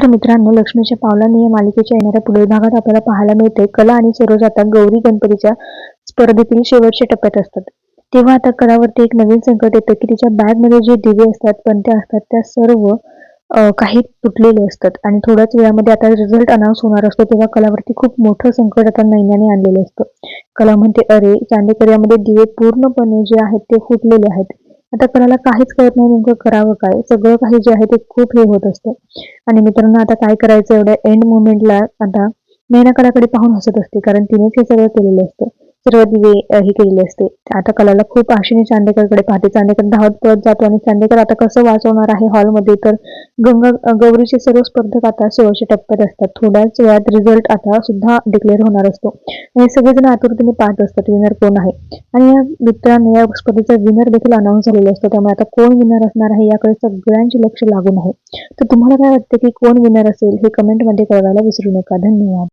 तर मित्रांनो लक्ष्मीच्या पावलांनी या मालिकेच्या येणाऱ्या पुढील भागात आपल्याला पाहायला मिळते. कला आणि सरोज आता गौरी गणपतीच्या स्पर्धेतील शेवटच्या टप्प्यात असतात. तेव्हा आता कलावरती एक नवीन संकट येतं की तिच्या बॅगमध्ये जे दिवे असतात पणत्या असतात त्या सर्व काही तुटलेले असतात. आणि थोड्याच वेळामध्ये आता रिझल्ट अनाऊन्स होणार असतो तेव्हा कलावरती खूप मोठं संकट आता नैन्याने आणलेलं असतं. कला म्हणते अरे चांदेकर यामध्ये दिवे पूर्णपणे जे आहेत ते फुटलेले आहेत. आता कोणाला काहीच कळत नाही नेमकं करावं काय. सगळं काही जे आहे ते खूप हे होत असतं. आणि मित्रांनो आता काय करायचं? एवढ्या एंड मुवमेंटला आता मेहना कलाकडे पाहून हसत असते कारण तिनेच हे सगळं केलेलं असतं. सर्व दिवे हे केलेले असते. आता कलाला खूप आशेने चांदेकरकडे पाहते. चांदेकर धावत पळत जातो आणि चांदेकर आता कसं वाचवणार आहे हॉलमध्ये तर गंगा गौरीचे सर्व स्पर्धक आता शेवटच्या टप्प्यात असतात. थोड्याच वेळात रिझल्ट आता सुद्धा डिक्लेअर होणार असतो. आणि सगळेजण आतुरतेने पाहत असतात विनर कोण आहे. आणि या मित्रांनी या स्पर्धेचा विनर देखील अनाऊन्स झालेला असतो. त्यामुळे आता कोण विनर असणार आहे याकडे सगळ्यांचे लक्ष लागून आहे. तर तुम्हाला काय वाटतं की कोण विनर असेल हे कमेंटमध्ये कळवायला विसरू नका. धन्यवाद.